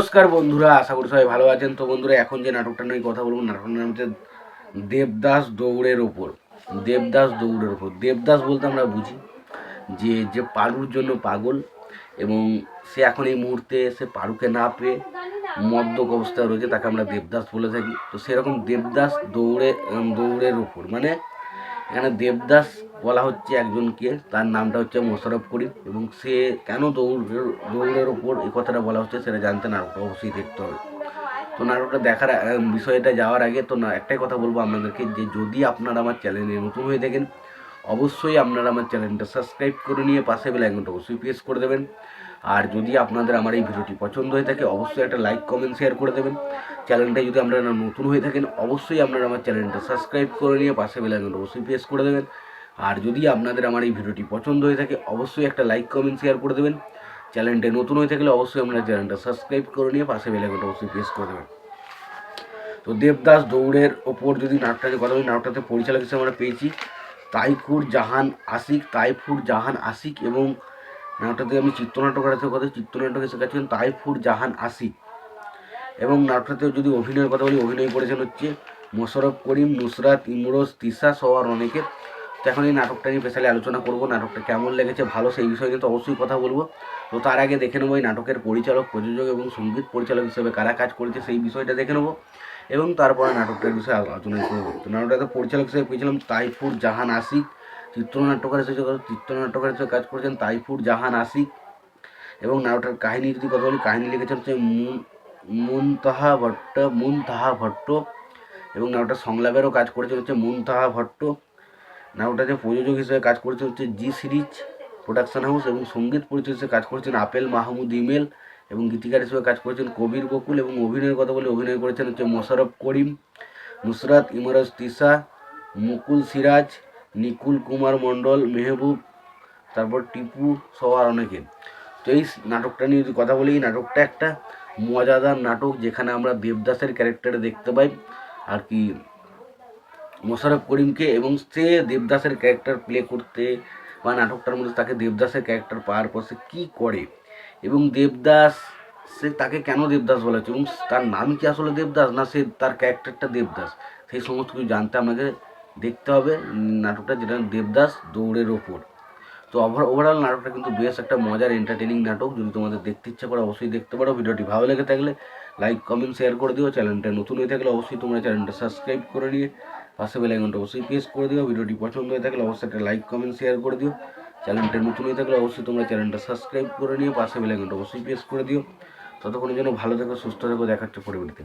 নমস্কার বন্ধুরা, আশা করি সবাই ভালো আছেন। তো বন্ধুরা, এখন যে নাটকটা নিয়ে কথা বলব, নাটকটার নাম হচ্ছে দেবদাস দৌড়ের ওপর। দেবদাস দৌড়ের ওপর। দেবদাস বলতে আমরা বুঝি যে যে পারুর জন্য পাগল এবং সে এখন এই মুহূর্তে সে পারুকে না পেয়ে মদ্যক অবস্থায় রয়েছে, তাকে আমরা দেবদাস বলে থাকি। তো সেরকম দেবদাস দৌড়ে দৌড়ের ওপর। মানে এখানে দেবদাস বলা হচ্ছে একজনকে, তার নামটা হচ্ছে মোশারফ করিম এবং সে কেন দৌড়ের দৌড়ের ওপর এই কথাটা বলা হচ্ছে সেটা জানতে নাটকটা অবশ্যই দেখতে হবে। তো নাটকটা দেখার বিষয়টা যাওয়ার আগে তো না, একটাই কথা বলব আপনাদেরকে যে যদি আপনারা আমার চ্যানেলে নতুন হয়ে থাকেন, অবশ্যই আপনারা আমার চ্যানেলটা সাবস্ক্রাইব করে নিয়ে পাশে বেল আইকনটা অবশ্যই প্রেস করে দেবেন। আর যদি আপনাদের আমার এই ভিডিওটি পছন্দ হয়ে থাকে, অবশ্যই একটা লাইক কমেন্ট শেয়ার করে দেবেন। চ্যানেলটা যদি আপনারা নতুন হয়ে থাকেন, অবশ্যই আপনারা আমার চ্যানেলটা সাবস্ক্রাইব করে নিয়ে পাশে বেল আইকনটা অবশ্যই প্রেস করে দেবেন। আর যদি আপনাদের আমার এই ভিডিওটি পছন্দ হয়ে থাকে, অবশ্যই একটা লাইক কমেন্ট শেয়ার করে দেবেন। চ্যানেলটা নতুন হয়ে থাকলে অবশ্যই আপনারা চ্যানেলটা সাবস্ক্রাইব করে নিয়ে পাশে বেল আইকনটা অবশ্যই প্রেস করে দেবেন। তো দেবদাস দৌড়ের ওপর যদি নাটকটাকে কথা বলি নাটকটাতে পরিচালক হিসেবে আমরা পেয়েছি। তাইফুর জাহান আশিক, তাইফুর জাহান আশিক এবং নাটকটাতে আমি চিত্রনাটকের সাথে কথা চিত্রনাটক এসে গেছেন তাইফুর জাহান আশিক এবং নাটকটাতে যদি অভিনয়ের কথা বলি, অভিনয় করেছেন হচ্ছে মোশারফ করিম, নুসরাত ইমরোজ তিসা সহ আর অনেকে। তো এখন এই নাটকটা নিয়ে স্পেশালি আলোচনা করব, নাটকটা কেমন লেগেছে, ভালো, সেই বিষয় নিয়ে তো অবশ্যই কথা বলব। তো তার আগে দেখে নেব এই নাটকের পরিচালক, প্রযোজক এবং সংগীত পরিচালক হিসেবে কারা কাজ করেছে, সেই বিষয়টা দেখে নেব। এবং তারপরে নাটকটার বিষয়ে আলোচনা করব তো নাটকটাতে পরিচালক হিসেবে পেয়েছিলাম তাইফুর জাহান আশিক চিত্রনাট্যকার হিসেবে চিত্রনাট্যকার হিসেবে কাজ করেছেন তাইফুর জাহান আশিক এবং নাটকটার কাহিনী যদি কথা বলি, কাহিনী লিখেছেন হচ্ছে মুন- মুনতাহা ভট্ট মুনতাহা ভট্ট। এবং নাটকটার সংলাপেরও কাজ করেছেন হচ্ছে মুনতাহা ভট্ট। নাটকটাতে প্রযোজক হিসেবে কাজ করেছেন হচ্ছে জি সিরিজ, প্রোডাকশন হাউস এবং সংগীত পরিচয় হিসেবে কাজ করেছেন আপেল মাহমুদ ইমেল। এবং গীতিকার হিসেবে কাজ করেছেন কবির বকুল এবং অভিনয়ের কথা বলে অভিনয় করেছেন হচ্ছে মোশারফ করিম, নুসরাত ইমরাজ তিসা মুকুল সিরাজ নিকুল কুমার মণ্ডল, মেহবুব, তারপর টিপু সহ আর অনেকে। তো এই নাটকটা নিয়ে যদি কথা বলি, এই নাটকটা একটা মজাদার নাটক যেখানে আমরা দেবদাসের ক্যারেক্টারে দেখতে পাই, আর কি মোশারফ করিমকে এবং সে দেবদাসের ক্যারেক্টার প্লে করতে বা নাটকটার মধ্যে তাকে দেবদাসের ক্যারেক্টার পাওয়ার পর সে কী করে এবং দেবদাস, সে তাকে কেন দেবদাস বলা হচ্ছে এবং তার নাম কি আসলে দেবদাস, না সে তার ক্যারেক্টারটা দেবদাস? সেই সমস্ত কিছু জানতে আপনাকে দেখতে হবে নাটকটা, যেটা দেবদাস দৌড়ের ওপর। তো ওভার ওভারঅল নাটকটা কিন্তু বেশ একটা মজার এন্টারটেনিং নাটক। যদি তোমাদের দেখতে ইচ্ছে করে, অবশ্যই দেখতে পারো। ভিডিওটি ভালো লেগে থাকলে লাইক কমেন্ট শেয়ার করে দিও। চ্যানেলটা নতুন হয়ে থাকলে অবশ্যই তোমরা চ্যানেলটা সাবস্ক্রাইব করে নিয়ে পাশে বেল আইকনটা অবশ্যই প্রেস করে দিও। ভিডিওটি পছন্দ হয়ে থাকলে অবশ্যই একটা লাইক কমেন্ট শেয়ার করে দিও। চ্যানেলটা নতুন হয়ে থাকলে অবশ্যই তোমরা চ্যানেলটা সাবস্ক্রাইব করে নিয়ে পাশে বেল আইকনটা অবশ্যই প্রেস করে দিও। ততক্ষণের জন্য ভালো থেকো, সুস্থ থেকো, দেখাচ্ছে পরিবর্তে